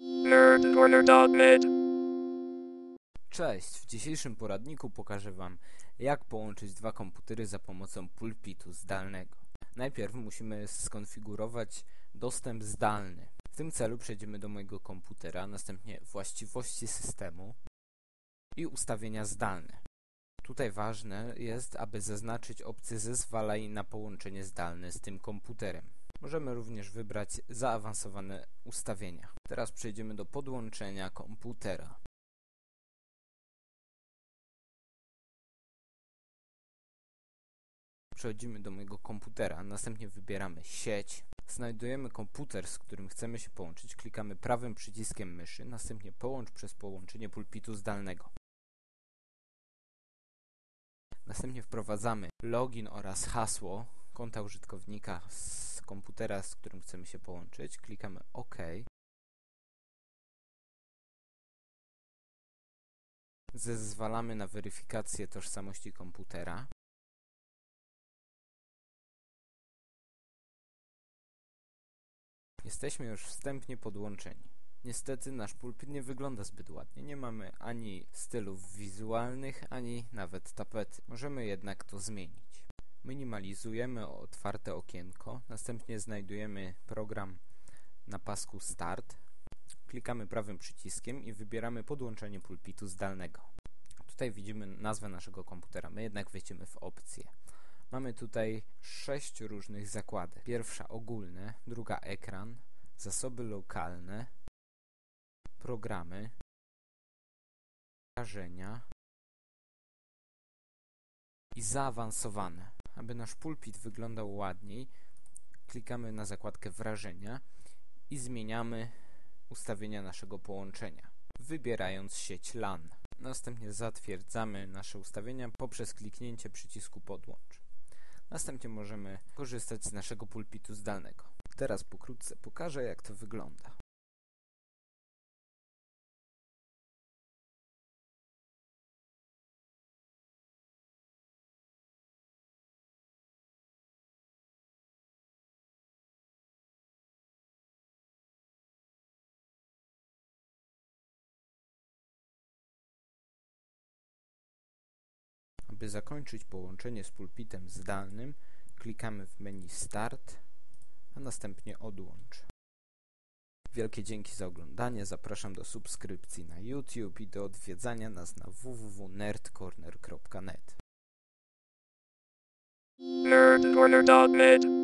nerdcorner.net Cześć, w dzisiejszym poradniku pokażę Wam, jak połączyć dwa komputery za pomocą pulpitu zdalnego. Najpierw musimy skonfigurować dostęp zdalny. W tym celu przejdziemy do mojego komputera, następnie właściwości systemu i ustawienia zdalne. Tutaj ważne jest, aby zaznaczyć opcję zezwalaj na połączenie zdalne z tym komputerem. Możemy również wybrać zaawansowane ustawienia. Teraz przejdziemy do podłączenia komputera. Przechodzimy do mojego komputera, następnie wybieramy sieć. Znajdujemy komputer, z którym chcemy się połączyć, klikamy prawym przyciskiem myszy, następnie połącz przez połączenie pulpitu zdalnego. Następnie wprowadzamy login oraz hasło konta użytkownika z komputera, z którym chcemy się połączyć. Klikamy OK. Zezwalamy na weryfikację tożsamości komputera. Jesteśmy już wstępnie podłączeni. Niestety nasz pulpit nie wygląda zbyt ładnie. Nie mamy ani stylów wizualnych, ani nawet tapety. Możemy jednak to zmienić. Minimalizujemy otwarte okienko, następnie znajdujemy program na pasku Start. Klikamy prawym przyciskiem i wybieramy podłączenie pulpitu zdalnego. Tutaj widzimy nazwę naszego komputera. My jednak wejdziemy w opcję. Mamy tutaj sześć różnych zakładek. Pierwsza ogólne, druga ekran, zasoby lokalne, programy, wrażenia i zaawansowane. Aby nasz pulpit wyglądał ładniej, klikamy na zakładkę wrażenia i zmieniamy ustawienia naszego połączenia, wybierając sieć LAN. Następnie zatwierdzamy nasze ustawienia poprzez kliknięcie przycisku podłącz. Następnie możemy korzystać z naszego pulpitu zdalnego. Teraz pokrótce pokażę jak to wygląda. Aby zakończyć połączenie z pulpitem zdalnym, klikamy w menu Start, a następnie Odłącz. Wielkie dzięki za oglądanie, zapraszam do subskrypcji na YouTube i do odwiedzania nas na www.nerdcorner.net. nerdcorner.net